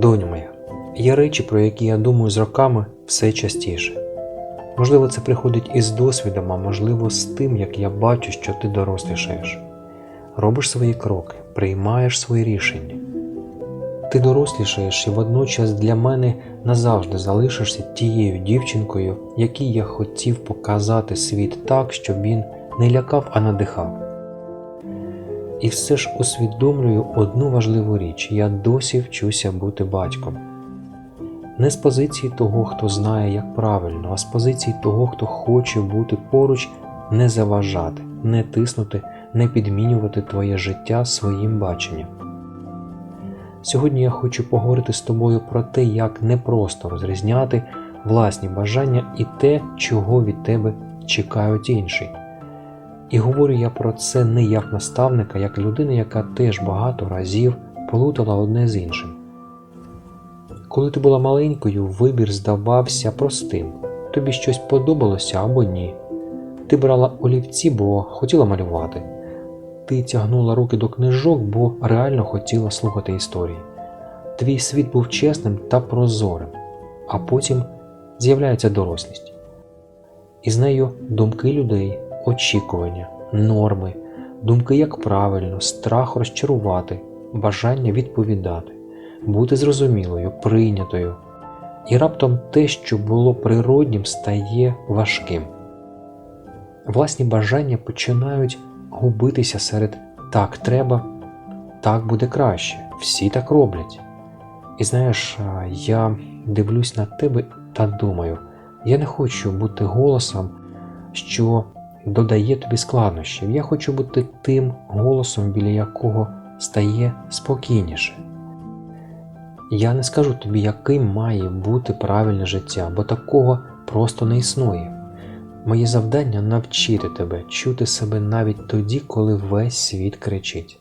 Доню моя, є речі, про які я думаю з роками все частіше. Можливо, це приходить із досвідом, а можливо, з тим, як я бачу, що ти дорослішаєш. Робиш свої кроки, приймаєш свої рішення. Ти дорослішаєш і водночас для мене назавжди залишишся тією дівчинкою, якій я хотів показати світ так, щоб він не лякав, а надихав. І все ж усвідомлюю одну важливу річ: я досі вчуся бути батьком. Не з позиції того, хто знає, як правильно, а з позиції того, хто хоче бути поруч, не заважати, не тиснути, не підмінювати твоє життя своїм баченням. Сьогодні я хочу поговорити з тобою про те, як непросто розрізняти власні бажання і те, чого від тебе чекають інші. І говорю я про це не як наставника, як людина, яка теж багато разів плутала одне з іншим. Коли ти була маленькою, вибір здавався простим. Тобі щось подобалося або ні. Ти брала олівці, бо хотіла малювати. Ти тягнула руки до книжок, бо реально хотіла слухати історії. Твій світ був чесним та прозорим, а потім з'являється дорослість. І з нею думки людей, очікування, норми, думки, як правильно, страх розчарувати, бажання відповідати, бути зрозумілою, прийнятою. І раптом те, що було природнім, стає важким. Власні бажання починають губитися серед так треба, так буде краще, всі так роблять. І знаєш, я дивлюсь на тебе та думаю, я не хочу бути голосом, що додає тобі складнощів. Я хочу бути тим голосом, біля якого стає спокійніше. Я не скажу тобі, яким має бути правильне життя, бо такого просто не існує. Моє завдання навчити тебе чути себе навіть тоді, коли весь світ кричить.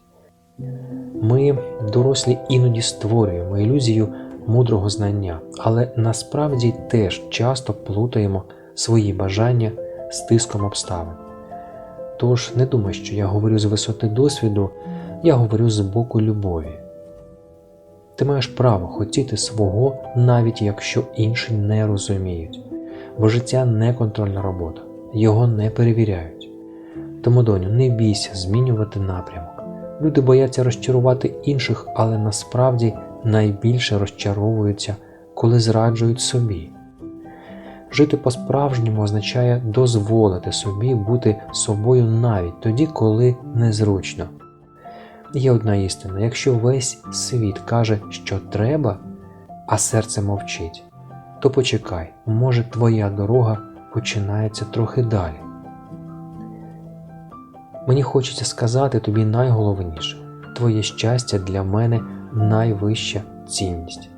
Ми, дорослі, іноді створюємо ілюзію мудрого знання, але насправді теж часто плутаємо свої бажання з тиском обставин. Тож не думай, що я говорю з висоти досвіду, я говорю з боку любові. Ти маєш право хотіти свого, навіть якщо інші не розуміють, бо життя не контрольна робота, його не перевіряють. Тому, доню, не бійся змінювати напрямок. Люди бояться розчарувати інших, але насправді найбільше розчаровуються, коли зраджують собі. Жити по-справжньому означає дозволити собі бути собою навіть тоді, коли незручно. Є одна істина: якщо весь світ каже, що треба, а серце мовчить, то почекай, може твоя дорога починається трохи далі. Мені хочеться сказати тобі найголовніше: твоє щастя для мене найвища цінність.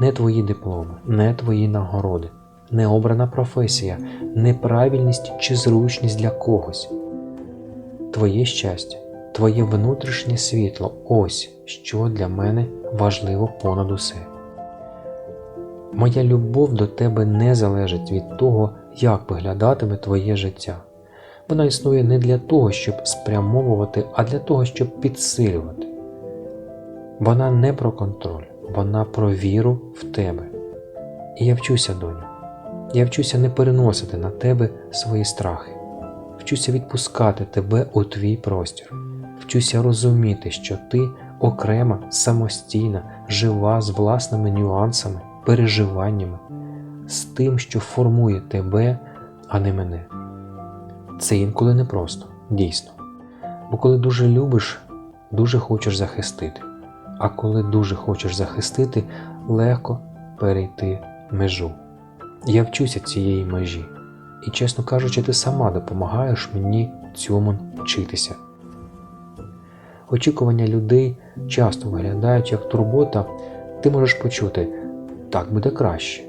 Не твої дипломи, не твої нагороди, не обрана професія, не правильність чи зручність для когось. Твоє щастя, твоє внутрішнє світло ось що для мене важливо понад усе. Моя любов до тебе не залежить від того, як виглядатиме твоє життя. Вона існує не для того, щоб спрямовувати, а для того, щоб підсилювати. Вона не про контроль, вона про віру в тебе. І я вчуся, доню. Я вчуся не переносити на тебе свої страхи, вчуся відпускати тебе у твій простір, вчуся розуміти, що ти окрема, самостійна, жива з власними нюансами, переживаннями, з тим, що формує тебе, а не мене. Це інколи непросто, дійсно. Бо коли дуже любиш, дуже хочеш захистити, а коли дуже хочеш захистити, легко перейти межу. Я вчуся цієї межі, і, чесно кажучи, ти сама допомагаєш мені цьому вчитися. Очікування людей часто виглядають як турбота, ти можеш почути, так буде краще,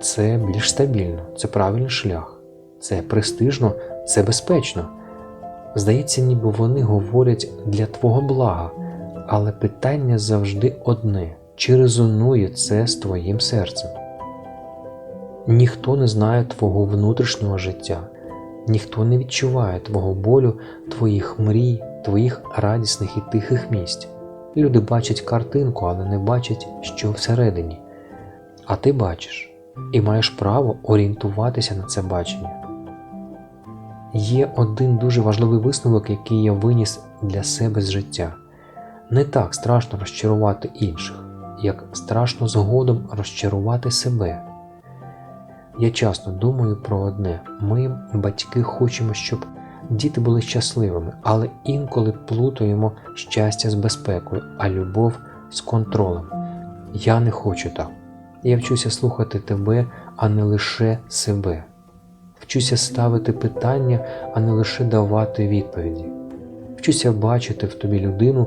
це більш стабільно, це правильний шлях, це престижно, це безпечно. Здається, ніби вони говорять для твого блага, але питання завжди одне: чи резонує це з твоїм серцем? Ніхто не знає твого внутрішнього життя, ніхто не відчуває твого болю, твоїх мрій, твоїх радісних і тихих місць. Люди бачать картинку, але не бачать, що всередині. А ти бачиш і маєш право орієнтуватися на це бачення. Є один дуже важливий висновок, який я виніс для себе з життя. Не так страшно розчарувати інших, як страшно згодом розчарувати себе. Я часто думаю про одне: ми, батьки, хочемо, щоб діти були щасливими, але інколи плутаємо щастя з безпекою, а любов з контролем. Я не хочу так. Я вчуся слухати тебе, а не лише себе. Вчуся ставити питання, а не лише давати відповіді. Вчуся бачити в тобі людину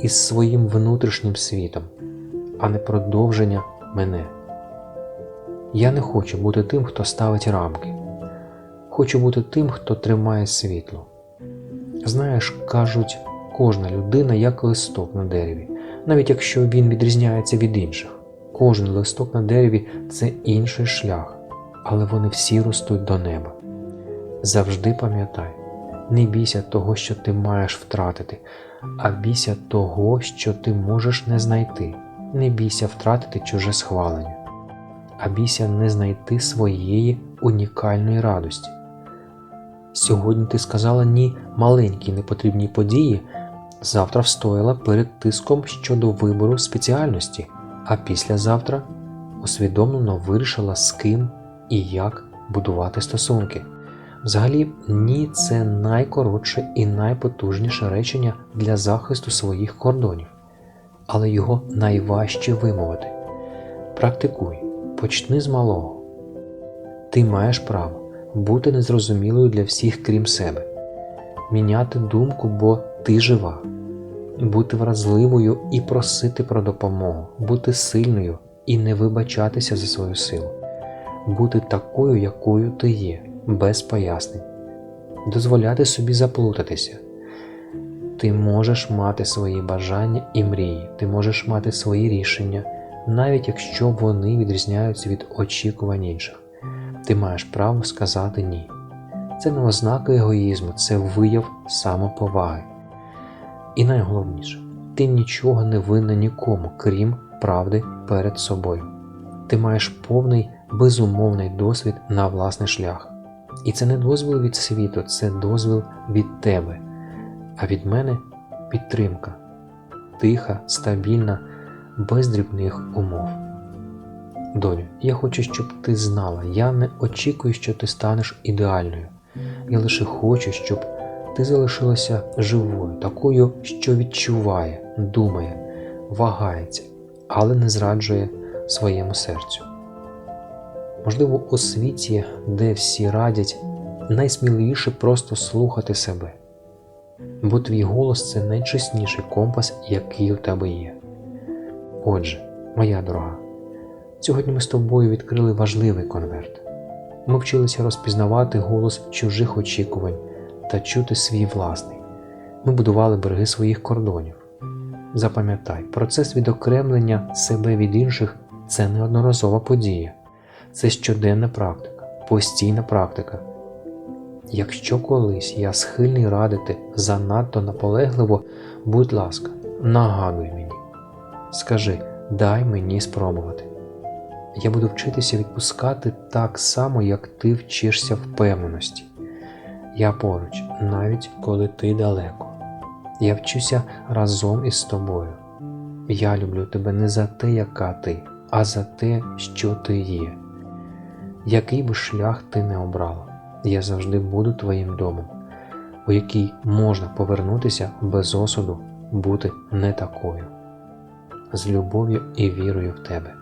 із своїм внутрішнім світом, а не продовження мене. Я не хочу бути тим, хто ставить рамки. Хочу бути тим, хто тримає світло. Знаєш, кажуть, кожна людина як листок на дереві, навіть якщо він відрізняється від інших. Кожен листок на дереві це інший шлях, але вони всі ростуть до неба. Завжди пам'ятай, не бійся того, що ти маєш втратити, а бійся того, що ти можеш не знайти. Не бійся втратити чуже схвалення, а бійся не знайти своєї унікальної радості. Сьогодні ти сказала ні маленькій непотрібній події, завтра встояла перед тиском щодо вибору спеціальності, а післязавтра усвідомлено вирішила з ким і як будувати стосунки. Взагалі, ні це найкоротше і найпотужніше речення для захисту своїх кордонів, але його найважче вимовити. Практикуй, почни з малого. Ти маєш право бути незрозумілою для всіх, крім себе, міняти думку, бо ти жива, бути вразливою і просити про допомогу, бути сильною і не вибачатися за свою силу, бути такою, якою ти є, без пояснень, дозволяти собі заплутатися. Ти можеш мати свої бажання і мрії, ти можеш мати свої рішення, навіть якщо вони відрізняються від очікувань інших. Ти маєш право сказати ні. Це не ознака егоїзму, це вияв самоповаги. І найголовніше, ти нічого не винна нікому, крім правди перед собою. Ти маєш повний безумовний досвід на власний шлях. І це не дозвіл від світу, це дозвіл від тебе, а від мене підтримка, тиха, стабільна, без дрібних умов. Доню, я хочу, щоб ти знала, я не очікую, що ти станеш ідеальною. Я лише хочу, щоб ти залишилася живою, такою, що відчуває, думає, вагається, але не зраджує своєму серцю. Можливо, у світі, де всі радять, найсміливіше просто слухати себе, бо твій голос це найчесніший компас, який у тебе є. Отже, моя дорога. Сьогодні ми з тобою відкрили важливий конверт. Ми вчилися розпізнавати голос чужих очікувань та чути свій власний. Ми будували береги своїх кордонів. Запам'ятай, процес відокремлення себе від інших це неодноразова подія, це щоденна практика, постійна практика. Якщо колись я схильний радити занадто наполегливо, будь ласка, нагадуй мені. Скажи, дай мені спробувати. Я буду вчитися відпускати так само, як ти вчишся впевненості. Я поруч, навіть коли ти далеко. Я вчуся разом із тобою. Я люблю тебе не за те, яка ти, а за те, що ти є. Який би шлях ти не обрала, я завжди буду твоїм домом, у який можна повернутися без осуду, бути не такою, з любов'ю і вірою в тебе.